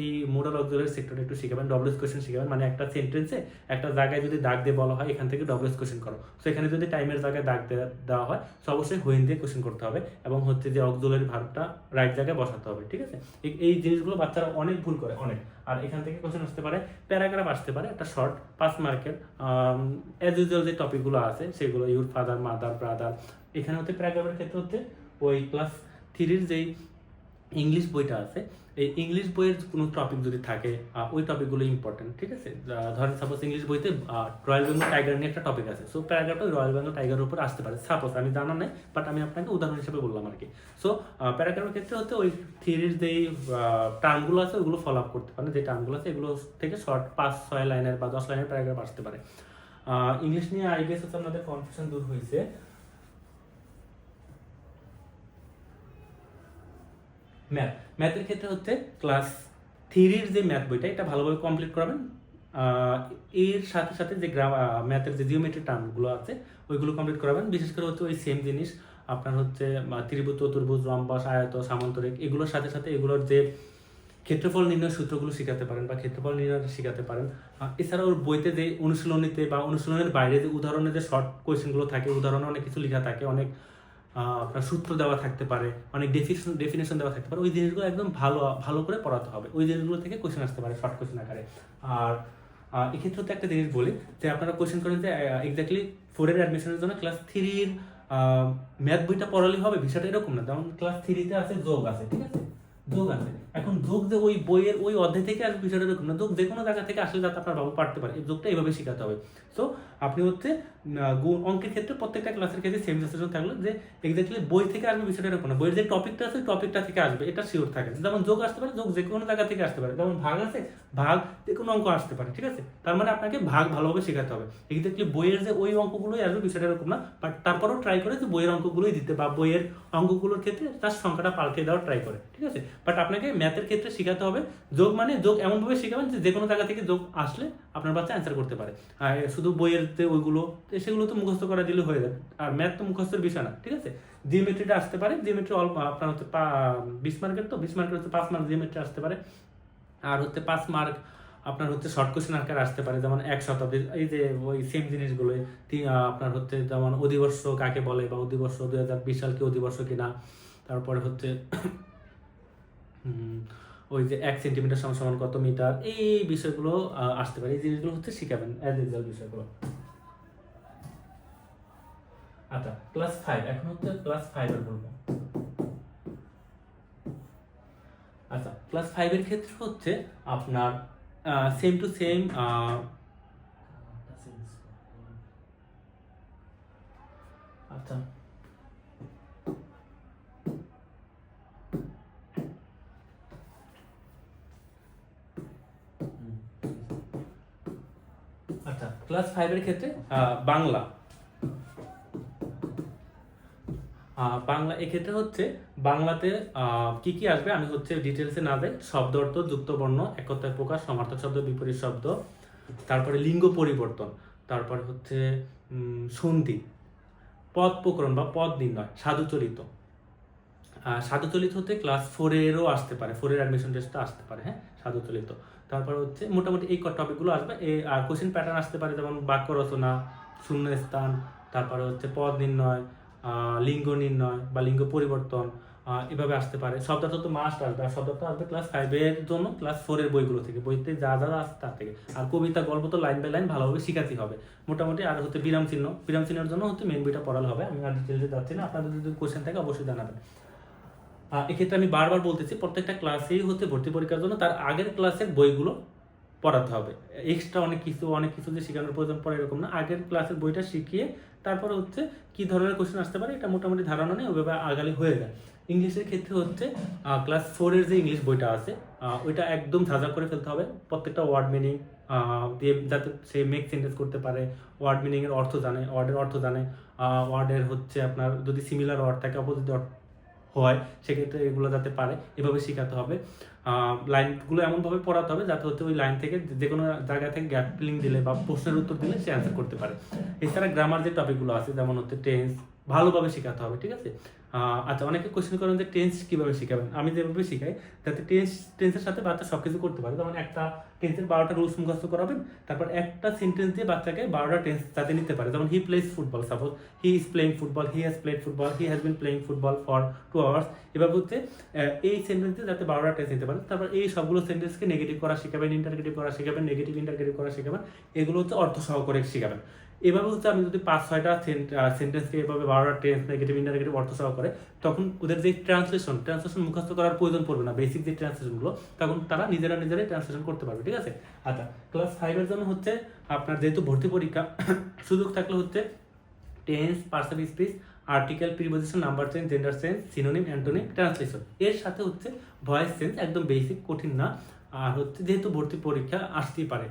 এই মোডাল অক্সুলারি সেক্টরটা একটু শিখাবেন ডবলস কোয়েশ্চেন শিখাবেন মানে একটা সেন্টেন্সে একটা জায়গায় যদি দাগ দিয়ে বলা হয়, এখান থেকে ডবলস কোয়েশ্চেন করো। তো এখানে যদি টাইমের জায়গায় দাগ দেওয়া হয় তো অবশ্যই হোয়েন দিয়ে কোয়েশ্চেন করতে হবে এবং হচ্ছে যে অক্সুলারি ভার্বটা রাইট জায়গায় বসাতে হবে, ঠিক আছে? এই জিনিসগুলো বাচ্চারা অনেক ভুল করে, অনেক। আর এখান থেকে কোশ্চেন আসতে পারে, প্যারাগ্রাফ আসতে পারে, একটা শর্ট, পাঁচ মার্কের অ্যাজ ইউজুয়াল যে টপিকগুলো আছে, সেগুলো ইউর ফাদার মাদার ব্রাদার এখানে হচ্ছে প্যারাগ্রাফের ক্ষেত্রে হচ্ছে ওই ক্লাস থ্রির যেই ইংলিশ বইটা আছে। এই ইংলিশ বইয়ের কোনো টপিক যদি থাকে ওই টপিকগুলো ইম্পর্টেন্ট ঠিক আছে? ধরেন সাপোজ ইংলিশ বইতে রয়্যাল বেঙ্গল টাইগার নিয়ে একটা টপিক আছে। সো প্যারাগ্রাফটা রয়্যাল বেঙ্গল টাইগারের উপর আসতে পারে। সাপোজ আমি জানা নাই বাট আমি আপনাকে উদাহরণ হিসেবে বললাম আর কি সো প্যারাগ্রাফের ক্ষেত্রে হচ্ছে ওই থিরির যেই টার্মগুলো আছে, ওগুলো ফলো আপ করতে পারেন। যে টার্মগুলো আছে, এগুলো থেকে শর্ট পাঁচ, ছয় লাইনের বা দশ লাইনের প্যারাগ্রাফ আসতে পারে। ইংলিশ নিয়ে আইবিএস হচ্ছে আপনাদের কনফিউশন দূর হয়েছে। ম্যাথ ম্যাথের ক্ষেত্রে হচ্ছে ক্লাস থ্রির যে ম্যাথ বইটা, এটা ভালোভাবে কমপ্লিট করাবেন। এর সাথে সাথে যে গ্রাম ম্যাথের যে জিওমেট্রি টার্মগুলো আছে, ওইগুলো কমপ্লিট করাবেন। বিশেষ করে হচ্ছে ওই সেম জিনিস, আপনার হচ্ছে ত্রিভুজ, চতুর্ভুজ, রম্বস, আয়ত, সামান্তরিক, এগুলোর সাথে সাথে এগুলোর যে ক্ষেত্রফল নির্ণয় সূত্রগুলো শেখাতে পারেন বা ক্ষেত্রফল নির্ণয় শেখাতে পারেন। এছাড়া ওর বইতে যে অনুশীলনীতে বা অনুশীলনের বাইরে যে উদাহরণের যে শর্ট কোয়েশ্চেনগুলো থাকে, উদাহরণে অনেক কিছু লেখা থাকে, অনেক আপনার সূত্র দেওয়া থাকতে পারে, অনেক ডেফিনেশন ডেফিনেশন দেওয়া থাকতে পারে, ওই জিনিসগুলো একদম ভালো ভালো করে পড়াতে হবে। ওই জিনিসগুলো থেকে কোয়েশ্চেন আসতে পারে শর্ট কোয়েশ্চেন আকারে। আর এক্ষেত্রে তো একটা জিনিস বলি, যে আপনারা কোয়েশ্চেন করেন যে এক্স্যাক্টলি ফোরের অ্যাডমিশনের জন্য ক্লাস থ্রির ম্যাথ বইটা পড়ালেই হবে, বিষয়টা এরকম না। যেমন ক্লাস থ্রিতে আছে যোগ আছে, ঠিক আছে? যোগ আছে। এখন যোগ যে ওই বইয়ের ওই অধ্যায় থেকে আসবে বিষয়টা এরকম না যোগ যে কোনো জায়গা থেকে আসলে যাতে আপনার বাবু পারতে পারে এই যোগটা এইভাবে শেখাতে হবে। তো আপনি হচ্ছে আহ, গু- অঙ্কের ক্ষেত্রে প্রত্যেকটা ক্লাসের ক্ষেত্রে সেম সিচুয়েশন থাকল যে এক্স্যাক্টলি বই থেকে আসবে বিষয়টা এরকম না। বইয়ের যে টপিকটা আছে টপিকটা থেকে আসবে এটা শিওর থাকে। যেমন যোগ আসতে পারে যোগ যে কোনো জায়গা থেকে আসতে পারে। যেমন ভাগ আছে ভাগ যে কোনো অঙ্ক আসতে পারে ঠিক আছে? তার মানে আপনাকে ভাগ ভালোভাবে শেখাতে হবে। এক্স্যাক্টলি বইয়ের যে ওই অঙ্কগুলোই আসবে বিষয়টা এরকম না। বাট তারপরেও ট্রাই করে যে বইয়ের অঙ্কগুলোই দিতে বা বইয়ের অঙ্কগুলোর ক্ষেত্রে তার সংখ্যাটা পাল্টে দেওয়ার ট্রাই করে ঠিক আছে? বাট আপনাকে ম্যাথের ক্ষেত্রে শেখাতে হবে। যোগ মানে যোগ এমনভাবে শেখাবেন যে কোনো জায়গা থেকে যোগ আসলে আপনার বাচ্চা অ্যান্সার করতে পারে। আর শুধু বইয়ের যে ওইগুলো সেগুলো তো মুখস্থ করা দিলে হয়ে যাবে। আর ম্যাথ তো মুখস্থের বিষয় না, ঠিক আছে? জিওমেট্রিটা আসতে পারে জিওমেট্রি অল্প, আপনার হচ্ছে বিশ মার্কের তো, বিশ মার্কের হচ্ছে পাঁচ মার্ক জিওমেট্রি আসতে পারে। আর হচ্ছে পাঁচ মার্ক আপনার হচ্ছে শর্ট কোশ্চেন আকারে আসতে পারে, যেমন এক শতাব্দী এই যে ওই সেম জিনিসগুলো আপনার হচ্ছে যেমন অধিবর্ষ কাকে বলে বা অধিবর্ষ দু হাজার বিশ সাল কি অধিবর্ষ কিনা, তারপরে হচ্ছে ওই যে এক সেন্টিমিটার সমান সমান কত মিটার, এই বিষয়গুলো আসতে পারে। এই জিনিসগুলো হচ্ছে শিখাবেন অ্যাজ বিষয়গুলো। আচ্ছা ক্লাস ফাইভ এখন হচ্ছে ক্লাস ফাইভের বলব। আচ্ছা ক্লাস ফাইভের ক্ষেত্রে হচ্ছে আপনার সেম টু সেম আচ্ছা। ক্লাস ফাইভের ক্ষেত্রে? বাংলা। বাংলা এক্ষেত্রে হচ্ছে বাংলাতে কি কি আসবে? আমি হচ্ছে ডিটেলসে না যাই শব্দ অর্থ যুক্ত বর্ণ একতার প্রকাশ সমার্থক শব্দ বিপরীত শব্দ তারপরে লিঙ্গ পরিবর্তন তারপরে হচ্ছে সন্ধি পদ প্রকরণ বা পদ নির্ণয় সাধুচরিত আহ, সাধুচলিত হতে ক্লাস ফোরেরও আসতে পারে ফোরের অ্যাডমিশন টেস্টটা আসতে পারে হ্যাঁ? সাধুচলিত তারপর হচ্ছে মোটামুটি এই টপিকগুলো আসবে। আর কোশ্চেন প্যাটার্ন আসতে পারে, যেমন বাক্য রচনা শূন্য স্থান তারপরে হচ্ছে পদ নির্ণয় লিঙ্গ নির্ণয় বা লিঙ্গ পরিবর্তন এভাবে আসতে পারে। শব্দার্থ তো মাস্ট আসবে। আর শব্দার্থ আসবে ক্লাস ফাইভের জন্য ক্লাস ফোরের বইগুলো থেকে। বইতে যা যা আসছে তার থেকে। আর কবিতা, গল্প তো লাইন বাই লাইন ভালোভাবে শিখাতে হবে। মোটামুটি আর হচ্ছে বিরাম চিহ্ন। বিরাম চিহ্নের জন্য হচ্ছে মেন বইটা পড়ালে হবে। আমি আর ডিটেলসে যাচ্ছি না। আপনাদের যদি কোশ্চেন থাকে অবশ্যই জানাবেন। এক্ষেত্রে আমি বারবার বলতেছি, প্রত্যেকটা ক্লাসেই হচ্ছে ভর্তি পরীক্ষার জন্য তার আগের ক্লাসের বইগুলো পড়াতে হবে। এক্সট্রা অনেক কিছু অনেক কিছু যে শেখানোর প্রয়োজন পড়ে এরকম না। আগের ক্লাসের বইটা শিখিয়ে তারপরে হচ্ছে কি ধরনের কোশ্চেন আসতে পারে, এটা মোটামুটি ধারণা নেই, ওইভাবে আগালে হয়ে যায়। ইংলিশের ক্ষেত্রে হচ্ছে ক্লাস ফোরের যে ইংলিশ বইটা আছে ওইটা একদম ঝাঁঝা করে ফেলতে হবে। প্রত্যেকটা ওয়ার্ড মিনিং দিয়ে যাতে সে মেক সেন্টেন্স করতে পারে ওয়ার্ড মিনিংয়ের অর্থ জানে ওয়ার্ডের অর্থ জানে ওয়ার্ডের হচ্ছে আপনার যদি সিমিলার ওয়ার্ড থাকে অপোজিট হয়, সেক্ষেত্রে এগুলো যাতে পারে, এভাবে শেখাতে হবে। লাইনগুলো এমনভাবে পড়াতে হবে যাতে হচ্ছে ওই লাইন থেকে যে কোনো জায়গা থেকে গ্যাপ ফিলিং দিলে বা প্রশ্নের উত্তর দিলে সে অ্যান্সার করতে পারে। এছাড়া গ্রামার যে টপিকগুলো আছে, যেমন হচ্ছে টেন্স ভালোভাবে শেখাতে হবে, ঠিক আছে? আচ্ছা অনেকে কোশ্চেন করেন যে টেন্স কীভাবে শেখাবেন? আমি যেভাবে শেখাই, যাতে টেন্স টেন্সের সাথে বাচ্চা সব কিছু করতে পারে। যেমন একটা টেন্সের বারোটা রুলস মুখস্থ করাবেন, তারপর একটা সেন্টেন্স দিয়ে বাচ্চাকে বারোটা টেন্স যাতে নিতে পারে। যেমন he plays football suppose he is playing football he has played football he has been playing football for two hours এভাবে হচ্ছে এই সেন্টেন্স দিয়ে যাতে বারোটা টেন্স নিতে পারে। তারপর এই সবগুলো সেন্টেন্সকে নেগেটিভ করা শেখাবেন ইন্টারগেটিভ করা শেখাবেন নেগেটিভ ইন্টারগেটিভ করা শেখাবেন, এগুলো হচ্ছে অর্থ সহকারে শেখাবেন। এভাবে হচ্ছে আমি যদি পাঁচ, ছয়টা সেন্টেন্সকে এভাবে বারোটা টেন্স নেগেটিভ ইন্টারগেটিভ অর্থ সহ করে, তখন ওদের যে ট্রান্সলেশন ট্রান্সলেশন মুখস্থ করার প্রয়োজন পড়বে না বেসিক যে ট্রান্সলেশনগুলো তখন তারা নিজেরা নিজেরাই ট্রান্সলেশন করতে পারবে, ঠিক আছে? আচ্ছা ক্লাস ফাইভের জন্য হচ্ছে আপনার যেহেতু ভর্তি পরীক্ষা, সুযোগ থাকলে হচ্ছে tense person speech article preposition number change gender change synonym antonym translation এর সাথে হচ্ছে ভয়েস চেঞ্জ একদম বেসিক কঠিন না, আর হচ্ছে যেহেতু ভর্তি পরীক্ষা আসতেই পারে।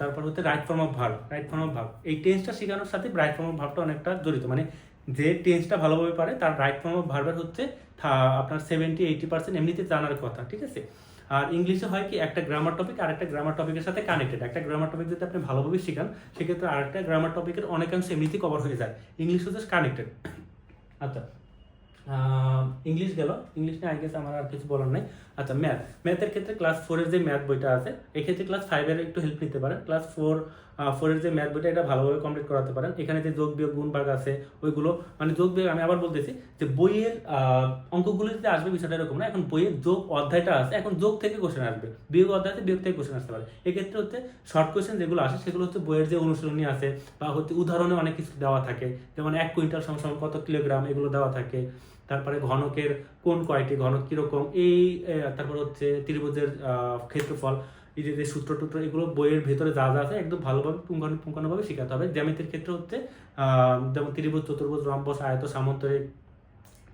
তারপর হচ্ছে right form of verb right form of verb এই টেন্সটা শেখানোর সাথে রাইট ফর্ম অফ ভার্বটা অনেকটা জড়িত। মানে যে টেন্সটা ভালোভাবে পারে, তার রাইট ফর্ম অফ ভার্বের হচ্ছে আপনার সেভেন্টি এইটি পার্সেন্ট এমনিতে জানার কথা, ঠিক আছে? আর ইংলিশে হয় কি, একটা গ্রামার টপিক আর একটা গ্রামার টপিকের সাথে কানেক্টেড একটা গ্রামার টপিক যদি আপনি ভালোভাবে শিখান, সেক্ষেত্রে আরেকটা গ্রামার টপিকের অনেকাংশ এমনিতেই কভার হয়ে যায়। ইংলিশ হচ্ছে কানেক্টেড আচ্ছা ইংলিশ গেল। ইংলিশ নিয়ে আই গেস আমার আর কিছু বলার নাই। আচ্ছা ম্যাথ ম্যাথের ক্ষেত্রে ক্লাস ফোরের যে ম্যাথ বইটা আছে এক্ষেত্রে ক্লাস ফাইভের একটু হেল্প নিতে পারেন। ক্লাস ফোর ফোরের যে ম্যাথ বইটা এটা ভালোভাবে কমপ্লিট করাতে পারেন। এখানে যে যোগ বিয়োগ গুণ ভাগ আছে ওইগুলো মানে যোগ বিয়োগ আমি আবার বলতেছি যে বইয়ের আহ, অঙ্কগুলিতে আসবে বিষয়টা এরকম না এখন বইয়ের যোগ অধ্যায়টা আছে এখন যোগ থেকে কোশ্চেন আসবে। বিয়োগ অধ্যায়তে বিয়োগ থেকে কোশ্চেন আসতে পারে। এক্ষেত্রে হচ্ছে শর্ট কোশ্চেন যেগুলো আসে সেগুলো হচ্ছে বইয়ের যে অনুশীলনী আছে বা হচ্ছে উদাহরণে অনেক কিছু দেওয়া থাকে। যেমন এক কুইন্টাল সমান কত কিলোগ্রাম এগুলো দেওয়া থাকে। তারপরে ঘনকের কোন কয়টি ঘনক কীরকম? এই তারপর হচ্ছে ত্রিভুজের ক্ষেত্রফল, এই যে সূত্র টুত্র, এগুলো বইয়ের ভেতরে যা যা আছে একদম ভালোভাবে পুঙ্খানু, পুঙ্খানুভাবে শেখাতে হবে। জ্যামিতির ক্ষেত্রে হচ্ছে যেমন ত্রিভুজ, চতুর্ভুজ, রম্বস, আয়ত সামন্তরিক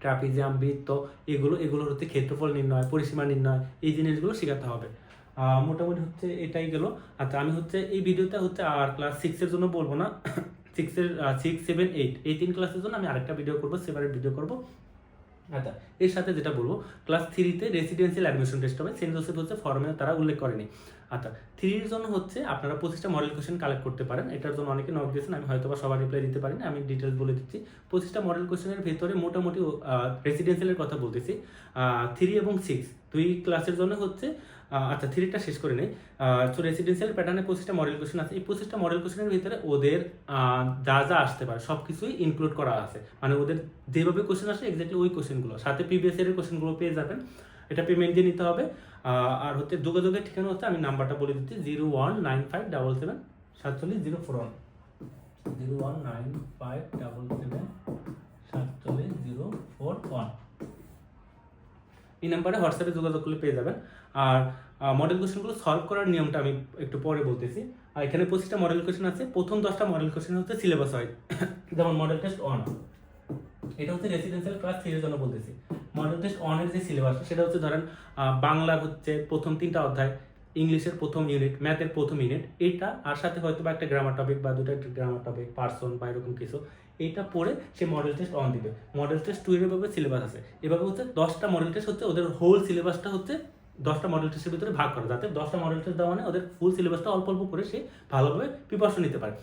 ট্রাপিজিয়াম, বৃত্ত, এগুলো, এগুলোর হচ্ছে ক্ষেত্রফল নির্ণয়, পরিসীমা নির্ণয়, এই জিনিসগুলো শেখাতে হবে। মোটামুটি হচ্ছে এটাই গেল। আচ্ছা আমি হচ্ছে এই ভিডিওটা হচ্ছে আর ক্লাস সিক্সের জন্য বলব না সিক্সের সিক্স সেভেন এইট এই তিন ক্লাসের জন্য আমি আরেকটা ভিডিও করব সেপারেট ভিডিও করব। আচ্ছা এর সাথে যেটা বলব ক্লাস থ্রিতে রেসিডেন্সিয়াল অ্যাডমিশন টেস্ট হবে সেন্ট জোসেফ হচ্ছে ফর্মে তারা উল্লেখ করেনি। আচ্ছা থ্রির জন্য হচ্ছে আপনারা পঁচিশটা মডেল কোয়েশন কালেক্ট করতে পারেন, এটার জন্য অনেকে নক দিয়েছেন, আমি হয়তো বা সবার রিপ্লাই দিতে পারি না, আমি ডিটেলস বলে দিচ্ছি। পঁচিশটা মডেল কোশ্চেনের ভেতরে মোটামুটি রেসিডেন্সিয়ালের কথা বলতেছি। থ্রি এবং সিক্স দুই ক্লাসের জন্য হচ্ছে আচ্ছা থ্রিটা শেষ করে নেই। তো রেসিডেন্সিয়াল প্যাটার্নে পঁচিশটা মডেল কোশ্চেন আছে। এই পঁচিশটা মডেল কোশ্চেনের ভিতরে ওদের যা যা আসতে পারে সব কিছুই ইনক্লুড করা আছে। মানে ওদের যেভাবে কোশ্চেন আসে এক্স্যাক্টলি ওই কোশ্চেনগুলো সাথে প্রিভিয়াস এর কোশ্চেনগুলো পেয়ে যাবেন। এটা পেমেন্ট দিয়ে নিতে হবে। আর হচ্ছে যোগাযোগের ঠিকানা হচ্ছে, আমি নাম্বারটা বলে দিচ্ছি zero one nine five double seven সাতচল্লিশ zero four one zero one nine five double seven সাতচল্লিশ জিরো ফোর ওয়ান এই নাম্বারে হোয়াটসঅ্যাপে যোগাযোগ করলে পেয়ে যাবেন। আর মডেল কোশ্চেনগুলো সলভ করার নিয়মটা আমি একটু পরে বলতেছি। আর এখানে পঁচিশটা মডেল কোশ্চেন আছে, প্রথম দশটা মডেল কোশ্চেন হচ্ছে সিলেবাস হয়। যেমন মডেল টেস্ট অন এটা হচ্ছে রেসিডেন্সিয়াল ক্লাস থ্রির জন্য বলতেছি। মডেল টেস্ট অনের যে সিলেবাস সেটা হচ্ছে ধরেন বাংলা হচ্ছে প্রথম তিনটা অধ্যায়, ইংলিশের প্রথম ইউনিট ম্যাথের প্রথম ইউনিট এইটা আর সাথে হয়তো বা একটা গ্রামার টপিক বা দুটা গ্রামার টপিক পার্সন বা এরকম কিছু। এইটা পড়ে সে মডেল টেস্ট অন দিবে। মডেল টেস্ট টু এর এভাবে সিলেবাস আছে। এভাবে হচ্ছে দশটা মডেল টেস্ট হচ্ছে ওদের হোল সিলেবাসটা হচ্ছে দশটা মডেল টেস্টের ভিতরে ভাগ করে। যাতে দশটা মডেল টেস্ট দেওয়া মানে ওদের ফুল সিলেবাসটা অল্প অল্প করে সে ভালোভাবে প্রিপারেশন নিতে পারে।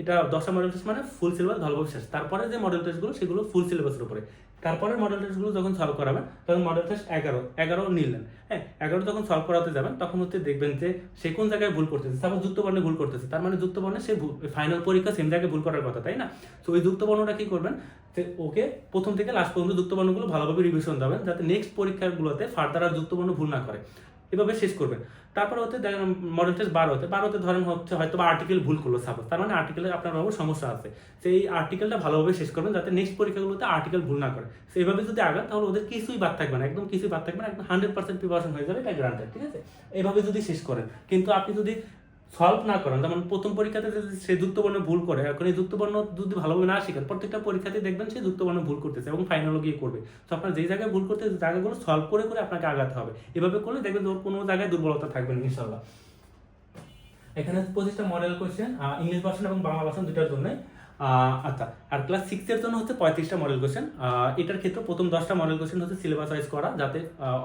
এটা দশটা মডেল টেস্ট মানে ফুল সিলেবাস ভালোভাবে শেষ তারপরে যে মডেল টেস্টগুলো সেগুলো ফুল সিলেবাসের উপরে। তারপরে মডেল টেস্টগুলো যখন সলভ করাবেন তখন মডেল টেস্ট এগারো এগারো নিলেন হ্যাঁ এগারো যখন সলভ করাতে যাবেন, তখন হচ্ছে দেখবেন যে সে কোন জায়গায় ভুল করতেছে। সাপোজ যুক্তবর্ণে ভুল করতেছে, তার মানে যুক্তবর্ণে সে ফাইনাল পরীক্ষা সেম জায়গায় ভুল করার কথা, তাই না? তো ওই যুক্ত বর্ণটা কি করবেন? যে ওকে প্রথম থেকে লাস্ট পর্যন্ত যুক্ত বর্ণগুলো ভালোভাবে রিভিশন দেবেন, যাতে নেক্সট পরীক্ষাগুলোতে ফার্দার আর যুক্তবর্ণ ভুল না করে। এভাবে শেষ করবেন তারপর হতে মডেল টেস্ট বারোতে বারোতে ধরেন হচ্ছে হয়তো বা আর্টিকেল ভুল করল সাপোজ তার মানে আর্টিকেলে আপনার বাবু সমস্যা আছে। সেই আর্টিকেলটা ভালোভাবে শেষ করবেন যাতে নেক্সট পরীক্ষাগুলোতে আর্টিকেল ভুল না করে। সেইভাবে যদি আগান, তাহলে ওদের কিছুই বাদ থাকবে না। একদম কিছুই বাদ থাকবে না, একদম হান্ড্রেড পার্সেন্ট প্রিপারেশন হয়ে যাবে, এটা গ্রান্টেড ঠিক আছে? এভাবে যদি শেষ করেন। কিন্তু আপনি যদি সলভ না করেন যেমন প্রথম পরীক্ষাতে যদি সে যুক্তবর্ণ ভুল করে এখন এই যুক্তবর্ণ যদি ভালোভাবে না শিখেন প্রত্যেকটা পরীক্ষাতে দেখবেন সে যুক্তবর্ণ ভুল করতেছে এবং ফাইনালও গিয়ে করবে। তো আপনার যেই জায়গায় ভুল করতে জায়গাগুলো সলভ করে করে আপনাকে আগাতে হবে। এভাবে করলে দেখবেন ওর কোনো জায়গায় দুর্বলতা থাকবে না ইনশাল্লাহ এখানে পঁচিশটা মডেল কোয়েশ্চেন ইংলিশ ভার্সন এবং বাংলা ভার্সন দুটার জন্য আচ্ছা আর ক্লাস সিক্সের জন্য হচ্ছে পঁয়ত্রিশটা মডেল কোয়েশ্চেন এটার ক্ষেত্রে প্রথম দশটা মডেল কোয়েশ্চেন হচ্ছে সিলেবাস ওয়াইজ করা, যাতে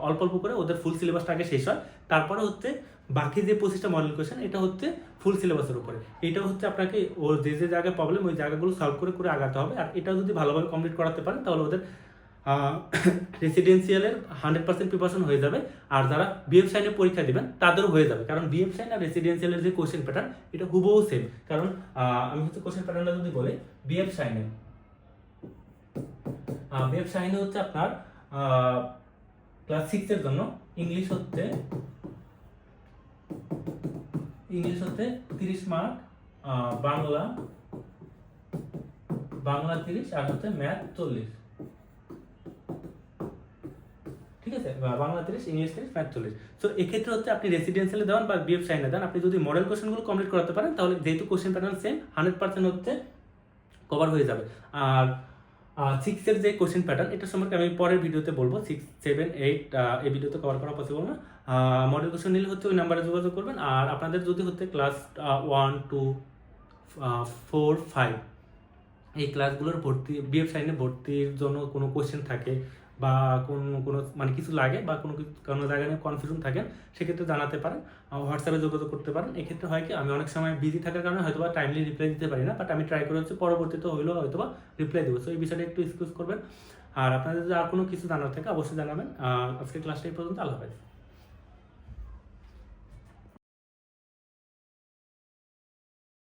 অল্প অল্প করে ওদের ফুল সিলেবাসটা আগে শেষ হয়। তারপরে হচ্ছে বাকি যে পঁচিশটা মডেল কোয়েশ্চেন এটা হচ্ছে ফুল সিলেবাসের উপরে। এটা হচ্ছে আপনাকে ওর যে যে জায়গায় প্রবলেম ওই জায়গাগুলো সলভ করে করে আগাতে হবে। আর এটা যদি ভালোভাবে কমপ্লিট করাতে পারেন, তাহলে ওদের রেসিডেন্সিয়ালের হান্ড্রেড পার্সেন্ট প্রিপারেশন হয়ে যাবে। আর যারা বিএফ সাইনে পরীক্ষা দেবেন, তাদেরও হয়ে যাবে। কারণ বিএফ সাইন আর রেসিডেন্সিয়ালের যে কোশ্চেন প্যাটার্ন এটা হুবহু সেম কারণ আমি হচ্ছে কোশ্চেন প্যাটার্নটা যদি বলি বিএফ সাইনে বিএফ সাইনে হচ্ছে আপনার ক্লাস সিক্সের জন্য ইংলিশ হচ্ছে ইংলিশ হচ্ছে তিরিশ মার্ক বাংলা বাংলা তিরিশ আর হচ্ছে ম্যাথ চল্লিশ। ঠিক আছে? বাংলা তিরিশ ইংলিশ তিরিশ ম্যাথ চল্লিশ। তো এক্ষেত্রে হচ্ছে আপনি রেসিডেন্সিয়ালে দেন বা বিএফ সাইনে দেন আপনি যদি মডেল কোশ্চেনগুলো কমপ্লিট করাতে পারেন, তাহলে যেহেতু question pattern same hundred percent হচ্ছে কভার হয়ে যাবে। আর সিক্সের যে কোশ্চেন প্যাটার্ন এটা সম্পর্কে আমি পরের ভিডিওতে বলব। সিক্স সেভেন এইট এই ভিডিওতে কভার করা পসিবল না। মডেল কোশ্চেন নিলে হচ্ছে ওই নাম্বারে যোগাযোগ করবেন। আর আপনাদের যদি হচ্ছে class one two four five এই ক্লাসগুলোর ভর্তি বিএফ সাইনে ভর্তির জন্য কোনো কোশ্চেন থাকে বা কোন, কোনো মানে কিছু লাগে বা কোনো কোনো জায়গায় নিয়ে কনফিউশন থাকেন সেক্ষেত্রে জানাতে পারেন হোয়াটসঅ্যাপে যোগাযোগ করতে পারেন। এক্ষেত্রে হয় কি, আমি অনেক সময় বিজি থাকার কারণে হয়তো বা টাইমলি রিপ্লাই দিতে পারি না বাট আমি ট্রাই করে হচ্ছে পরবর্তীতে হইলেও হয়তো বা রিপ্লাই দেবো। সো এই বিষয়টা একটু এক্সকিউজ করবেন। আর আপনাদের যদি আর কোনো কিছু জানার থাকে, অবশ্যই জানাবেন। আজকে ক্লাসটা এই পর্যন্ত, আল্লাহ হাফেজ।